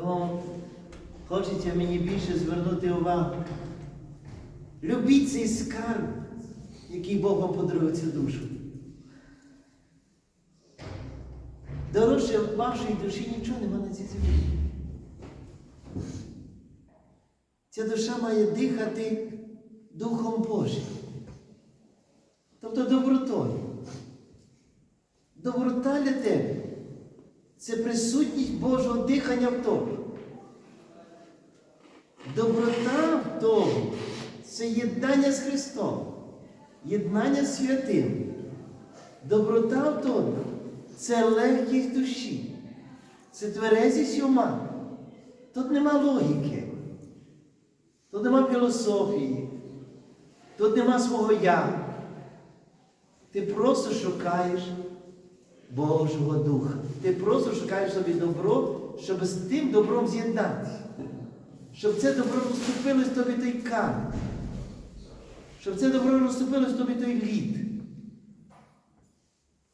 Тому хочеться мені більше звернути увагу. Любіть цей скарб, який Бог вам подарує цю душу. Дорожче вашої душі нічого нема на цій землі. Ця душа має дихати Духом Божим. Тобто добротою. Доброта для тебе це присутність Божого дихання в тобі. Доброта в тобі це єднання з Христом, єднання з святим. Доброта в тобі це легкість душі, це тверезість ума. Тут нема логіки, тут нема філософії, тут нема свого я. Ти просто шукаєш Божого Духа. Ти просто шукаєш собі добро, щоб з тим добром з'єднатися. Щоб це добро розступилось тобі той камінь. Щоб це добро розступилось тобі той лід.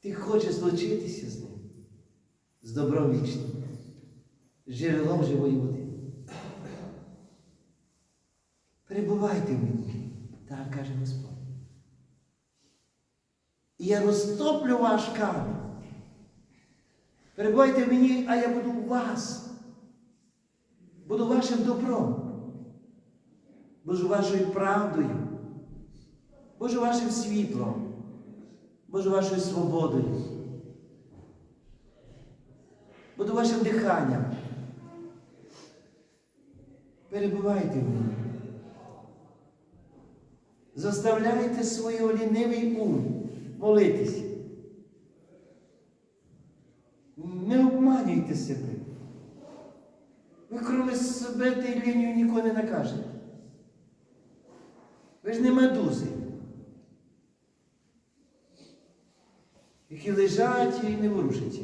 Ти хочеш злучитися з ним, з добром вічним, з джерелом живої води. Перебувайте в мені, так каже Господь. І я розтоплю ваш камінь. Перебувайте в мені, а я буду у вас. Буду вашим добром. Буду вашою правдою. Буду вашим світлом. Буду вашою свободою. Буду вашим диханням. Перебувайте в мені. Заставляйте свій лінивий ум молитися. Не себе. Ви кроме себе та лінію нікого не накажете. Ви ж не медузи, які лежать і не ворушаться.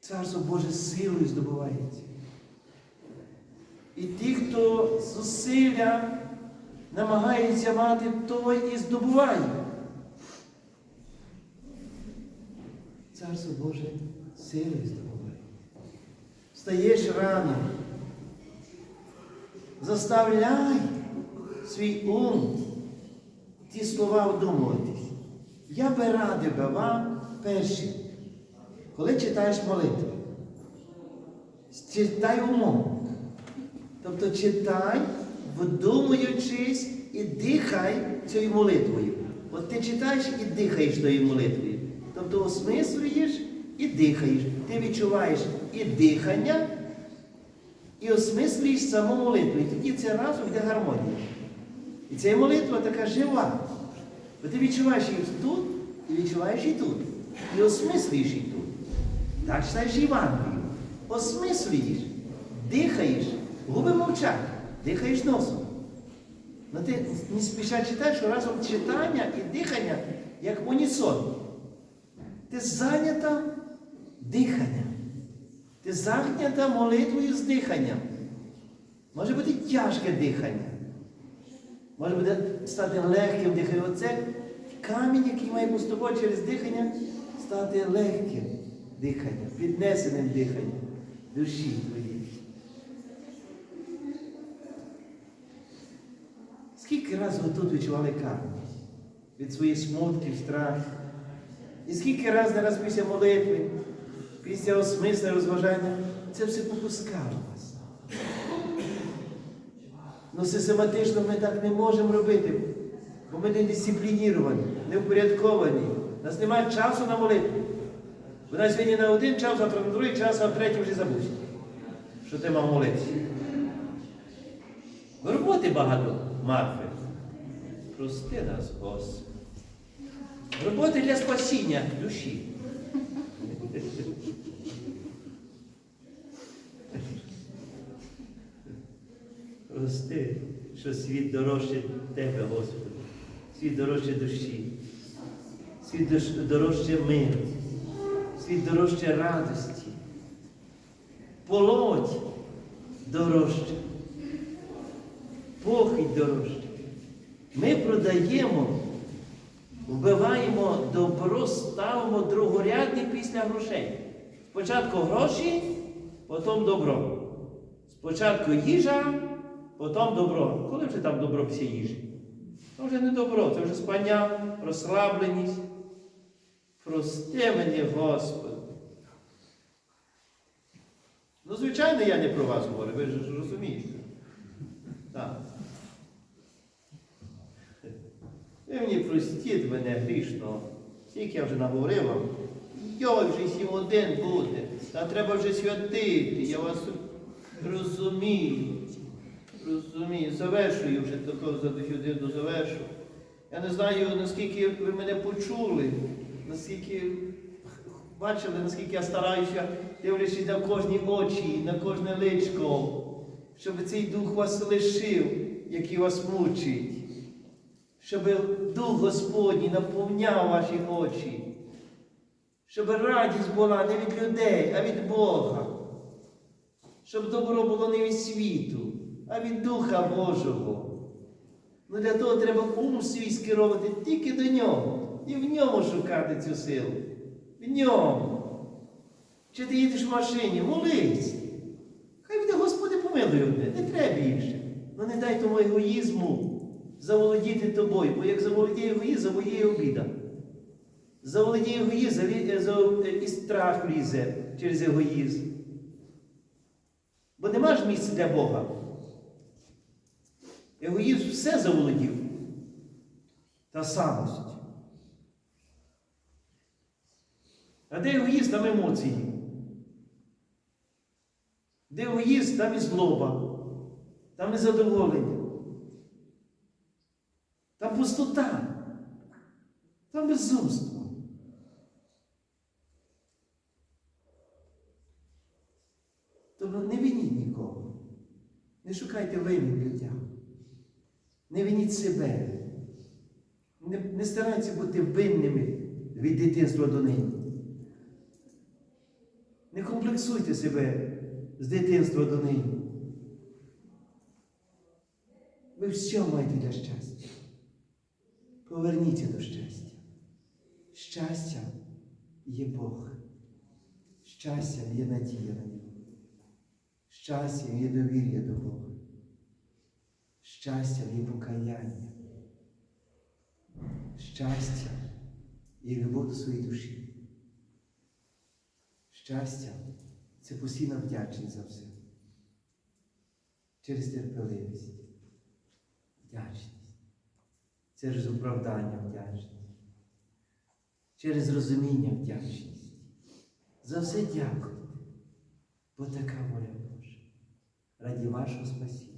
Царство Боже силою здобувається. І ті, хто зусилля намагається мати, той і здобуває. Царство Боже силою здобуває. Встаєш рано. Заставляй свій ум ті слова вдумуватись. Я би радив би вам перші, коли читаєш молитву, читай умом. Тобто читай, вдумуючись і дихай цією молитвою. От ти читаєш і дихаєш тою молитвою. Тобто осмислюєш і дихаєш. Ти відчуваєш і дихання, і осмислюєш саму молитву. І тоді це разом йде гармонія. І ця молитва така жива. Бо ти відчуваєш її тут, і відчуваєш і тут. І осмислюєш і тут. Так читаєш Євангелію. Осмислюєш, дихаєш, губи мовчать, дихаєш носом. Ну ти не спіша читаєш, що разом читання і дихання як унісон. Ти зайнята диханням. Ти зайнята молитвою з диханням. Може бути тяжке дихання. Може буде стати легким диханням. Оце камінь, який має поступово через дихання, стати легким диханням, піднесеним диханням душі твоєї. Скільки разів ви тут відчували камінь від своїх смутків, страхів? І скільки разів не раз після молитви, після осмисля розважання, це все попускало вас. Ну систематично ми так не можемо робити, бо ми не дисциплініровані, не впорядковані. У нас немає часу на молитву. У нас сьогодні на один час, завтра на другий час, а в третій вже забудь, що ти мав молитися. Роботи багато, Марфи. Прости нас, Господи. Роботи для спасіння душі. Прости, що світ дорожче Тебе, Господи, світ дорожче душі, світ дорожче миру, світ дорожче радості, полоть дорожче, похідь дорожче. Ми продаємо, вбиваємо добро, ставимо другорядне після грошей. Спочатку гроші, потім добро. Спочатку їжа, потім добро. Коли вже там добро після їжі? Це вже не добро, це вже спання, розслабленість. Прости мені, Господи. Ну, звичайно, я не про вас говорю, ви ж розумієте. Так. Ви мені простіть мене грішно. Скільки я вже наговорив вам. Йой, вже сім один буде. Та треба вже святити. Я вас розумію. Розумію. Завершую вже такого за до завершу. Я не знаю, наскільки ви мене почули, наскільки бачили, наскільки я стараюся, дивлячись на кожні очі, на кожне личко, щоб цей дух вас лишив, який вас мучить. Щоб Дух Господній наповняв ваші очі. Щоб радість була не від людей, а від Бога. Щоб добро було не від світу, а від Духа Божого. Ну для того треба ум свій скеровувати тільки до нього. І в ньому шукати цю силу. В ньому. Чи ти їдеш в машині, молись. Хай буде Господи помилуй одне, не треба більше. Ну не дай тому егоїзму заволодіти тобою, бо як заволодіє егоїзм, заволодіє обіда. Заволодіє егоїзм, е, і страх лізе через егоїзм. Бо нема ж місця для Бога. Егоїзм все заволодів. Та самость. А де егоїзм, там емоції. Де егоїзм, там і злоба, там незадоволення. Пустота, там безумство. Тому не виніть нікого. Не шукайте винних в людях. Не виніть себе. Не, не старайтеся бути винними від дитинства до нині. Не комплексуйте себе з дитинства до нині. Ви все маєте для щастя. Поверніться до щастя. Щастя є Бог. Щастя є надія на нього. Щастя є довір'я до Бога. Щастя є покаяння. Щастя є любов до своєї душі. Щастя це постійна вдячність за все. Через терпеливість, вдячність. Через оправдання вдячність. Через розуміння вдячність. За все дякуйте, бо така воля Божа. Раді вашого спасіння.